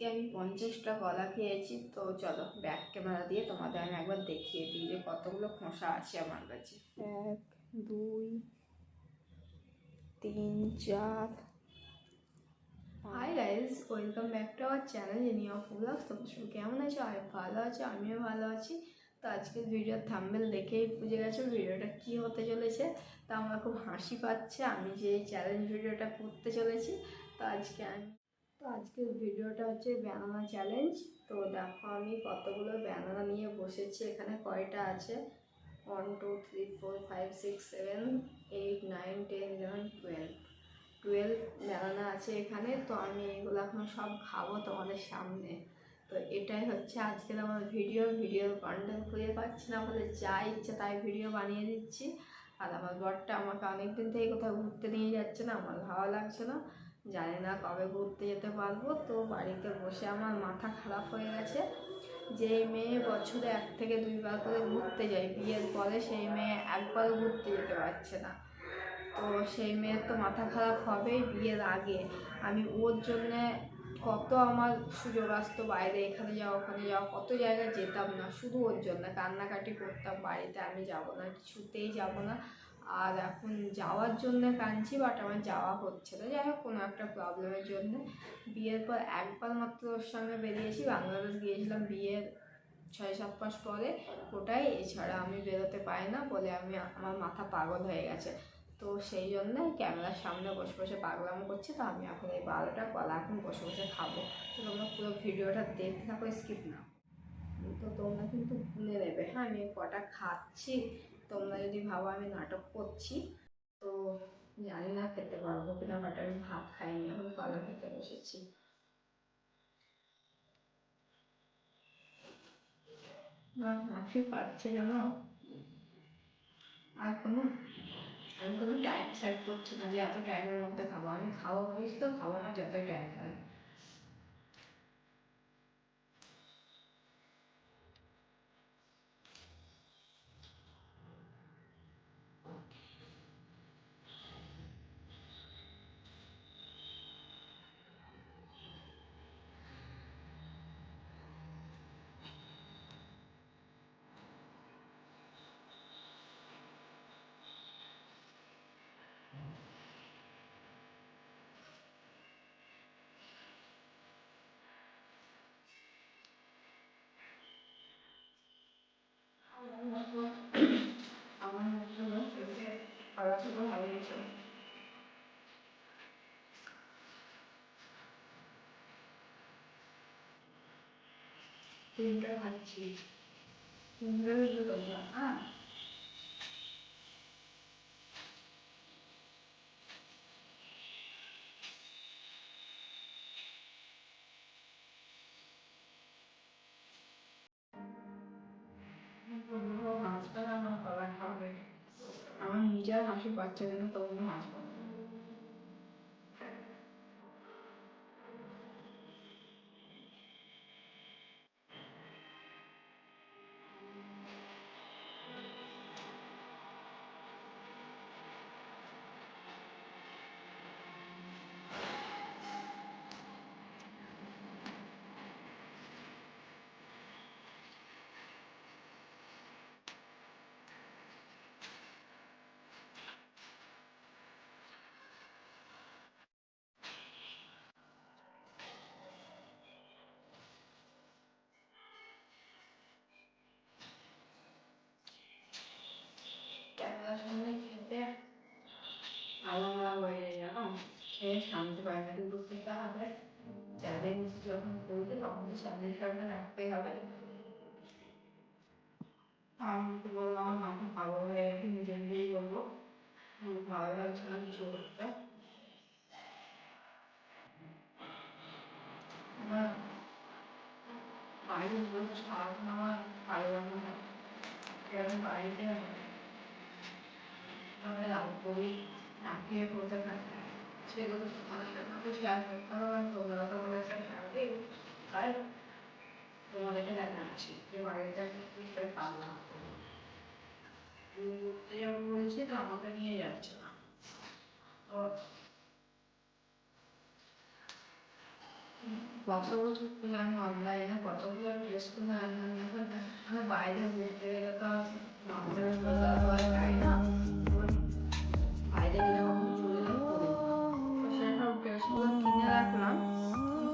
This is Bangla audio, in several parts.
আমি পঞ্চাশটা কলা খেয়েছি তো চলো ব্যাক ক্যামেরা দিয়ে তোমাদের আমি একবার দেখিয়ে দিই যে কতগুলো খোসা আছে আমার কাছে। এক দুই তিন চার hi guys welcome back to our channel new blogs তোমরা সবাই কেমন আছো? আর ভালো আছো আমিও ভালো আছি। তো আজকের ভিডিওর থাম্বেল দেখেই বুঝে গেছো ভিডিওটা কি হতে চলেছে। তা আমার খুব হাসি পাচ্ছে আমি যে চ্যালেঞ্জ ভিডিওটা করতে চলেছি তো আজকে আমি তো আজকের ভিডিওটা হচ্ছে ব্যানানা চ্যালেঞ্জ তো দেখো আমি কতগুলো ব্যানানা নিয়ে বসেছি, এখানে কয়টা আছে? One two three four five six seven eight nine ten eleven twelve twelve banana আছে এখানে, তো আমি এগুলো এখন সব খাব তোমাদের সামনে। তো এটাই হচ্ছে আজকের আমার ভিডিও। ভিডিও কন্টেন্ট খুঁজে পাচ্ছি না বলে যা ইচ্ছে তাই ভিডিও বানিয়ে দিচ্ছি। আর আমার বরটা আমাকে অনেকদিন থেকে কোথাও ঘুরতে নিয়ে যাচ্ছে না, আমার ভালো লাগছে না। জানি না কবে ঘুরতে যেতে পারব। তো বাড়িতে বসে আমার মাথা খারাপ হয়ে গেছে। যে মেয়ে বছরে এক থেকে দুইবার করে ঘুরতে যায় বিয়ের পরে সেই মেয়ে একবার ঘুরতে যেতে পারছে না। তো সেই মেয়ের তো মাথা খারাপ হবেই বিয়ের আগে। আমি ওর জন্যে কত আমার সুযোগ আসতো বাইরে, এখানে যাওয়া ওখানে যাওয়া কত জায়গায় যেতাম না। শুধু ওর জন্য কান্নাকাটি করতাম, বাড়িতে আমি যাব না, কিছুতেই যাব না। আর এখন যাওয়ার জন্য কাঁদছি বাট আমার যাওয়া হচ্ছে না। যাই হোক, কোনো একটা প্রবলেমের জন্য। বিয়ের পর একবার মাত্র ওর সঙ্গে বেরিয়েছি। বাংলাদেশ গিয়েছিলাম বিয়ের ছয়, সাত মাস পরে। ওটাই, এছাড়া আমি বেরোতে পারি না বলে আমি, আমার মাথা পাগল হয়ে গেছে। তো সেই জন্য ক্যামেরার সামনে বসে বসে পাগলামো করছি। তো আমি এখন এই বারোটা কলা এখন বসে বসে খাব। তো তোমরা পুরো ভিডিওটা দেখতে থাকো স্কিপ না। তো তোমরা কিন্তু ভুলে নেবে হ্যাঁ আমি কটা খাচ্ছি। তোমরা যদি ভাবো আমি নাটক করছি তো জানি না খেতে পারব কিনা বাট আমি ভাত খাইনি এখন কলা খেতে বসেছি। হাসি পাচ্ছে যেন আর কোনো? আমি কোনো টাইম সেট করছি না যে এত টাইমের মধ্যে খাব? আমি খাওয়া হয়েছি তো খাব না যতই টাইম হয় আমার জন্য পড়াশোনা হয়ে গেছে হ্যাঁ আমার খাবার খাবে আমার নিজের হাসি পাচ্ছে কিন্তু তবু হাসবো করবে তখন চ্যালেঞ্জটা রাখতেই হবে আমি তো বললাম আমার মাথা ভালো হয়ে গেছে নিজে নিজেই বলব আমার ভালো লাগছে না কিছু করতে আমার বাড়ির লোক সারাক্ষণ আমার ভালো লাগে না এরকম বাড়িতে আমি রাগ করি না খেয়ে বসে থাকি সেগুলো তোমাদের সাথে শেয়ার করতে হবে তোমরা তো বলে একটা ফ্যামিলি তাই তোমাদেরকে দেখাচ্ছি যে বাড়িতে আমি কি করে পারলাম ঘুরতে যাব বলছি তো আমাকে নিয়ে যাচ্ছে না তো কতগুলো আমি অনলাইনে কতগুলো ড্রেস কিনে আনলাম এখন বাইরে ঘুরতে গেলে তো আর আমাদের বোঝা তো আর যায় বাইরে ড্রেসগুলো কিনে রাখলাম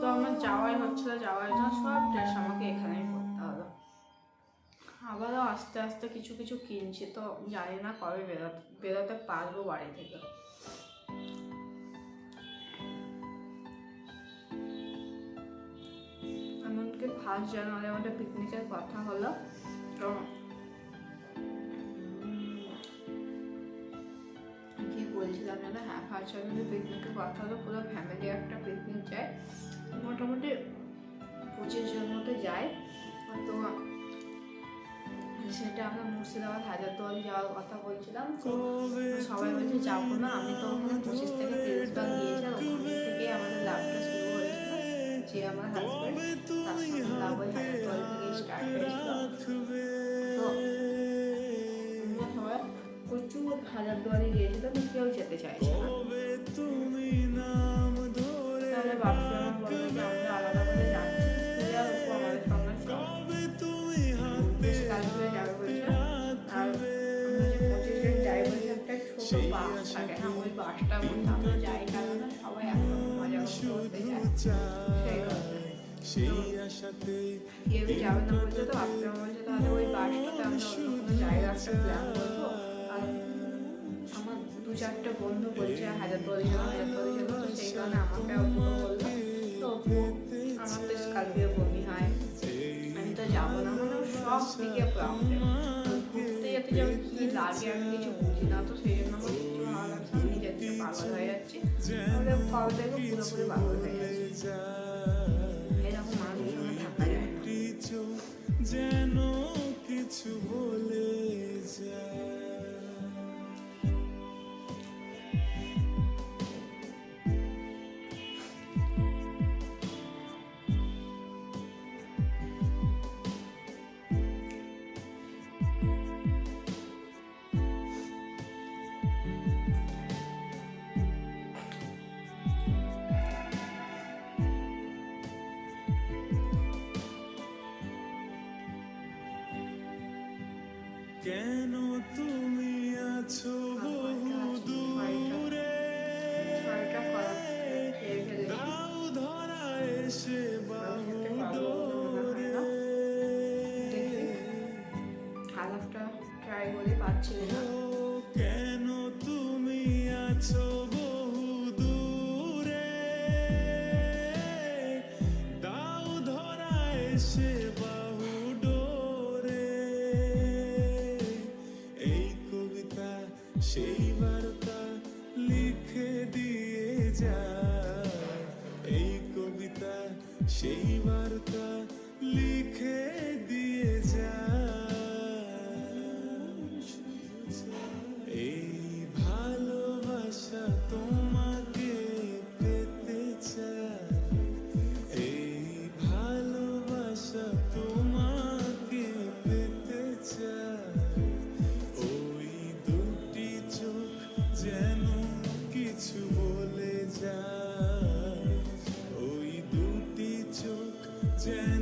তো আমার যাওয়াই যাওয়াই না সব ড্রেস আমাকে এখানেই আবারও আস্তে আস্তে কিছু কিছু কিনছি, তো জানি না কবে বেরোতে বেরোতে পারব বাড়ি থেকে। এমনকি ফার্স্ট জানুয়ারি আমাদের পিকনিকের কথা হলো। তো কি বলছিলাম যেন হ্যাঁ ফার্স্ট জানুয়ারি পিকনিকের কথা হলো পুরো ফ্যামিলি একটা পিকনিক যায়। মোটামুটি পঁচিশ জন মতো যায়। তো সেটা আমরা মুর্শিদাবাদ হাজারদুয়ারি যাওয়ার কথা বলছিলাম। তো সবাই বলছে যাব না আমি তো ওখানে পঁচিশ থেকে তিরিশ বার গিয়েছিলাম ওখান থেকে আমাদের লাভটা যে আমার হাজব্যান্ড তার সঙ্গে লাভ প্রচুর হাজারদুয়ারি গিয়েছিলাম তাহলে আমার বলল যে আমরা আলাদা করে যাচ্ছি আমাদের সঙ্গে বেশ কালকে যাবে বলছে। আর ওই বাসটার আমরা করতে সেই কারণে তো কেউ যাবে না বলছে তো আপনি বলছে তাহলে ওই বাসটাতে আমরা আমার দু চারটে বন্ধু বলছে হাজার দশ জন হাজার দশ জন তো বমি হয় আমি তো যাব না মানে সব দিকে যাবে কি কিছু বুঝি না তো সেই জন্য পুরোপুরি পাগল হয়ে কেন তুমি আছো বহু দূরে দাও ধরা এসে বাহু দেখি হালাফটা ট্রাই করে পাচ্ছি না কেন তুমি আছো যায়